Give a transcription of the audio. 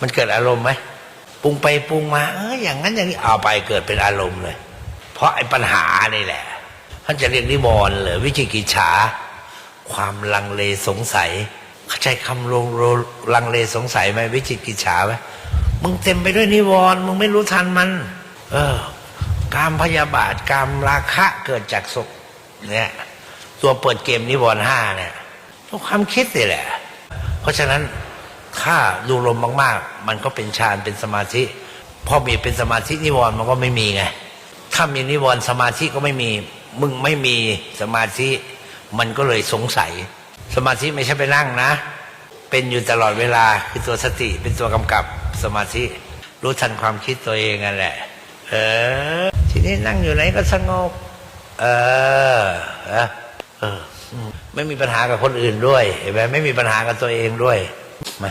มันเกิดอารมณ์ไหมปรุงไปปรุงมาเอออย่างนั้นอย่างนี้เอาไปเกิดเป็นอารมณ์เลย เพราะไอ้ปัญหานี่แหละท่านจะเรียกนิวรณ์หรือวิจิกิจฉา ความลังเลสงสัยเข้าใจคำลงโลลังเลสงสัยไหมวิจิกิจฉาไหมมึงเต็มไปด้วยนิวรณ์มึงไม่รู้ทันมัน เออการพยาบาทการราคะเกิดจากสุขเนี่ยตัวเปิดเกมนิวรณ์ห้าเนี่ยตัวความคิดนี่แหละ เพราะฉะนั้น ถ้าดูลมมาก ๆ มันก็เป็นฌานเป็นสมาธิพอมีเป็นสมาธินิวรณ์มันก็ไม่มีไงถ้ามีนิวรณ์สมาธิก็ไม่มีมึงไม่มีสมาธิมันก็เลยสงสัย สมาธิไม่ใช่ไปนั่งนะ เป็นอยู่ตลอดเวลาคือตัวสติเป็นตัวกำกับสมาธิ รู้ทันความคิดตัวเองนั่นแหละ เออ ทีนี้นั่งอยู่ไหนก็สงบเออเออเออไม่มีปัญหากับคนอื่นด้วยเห็นไหมไม่มีปัญหากับตัวเองด้วยมา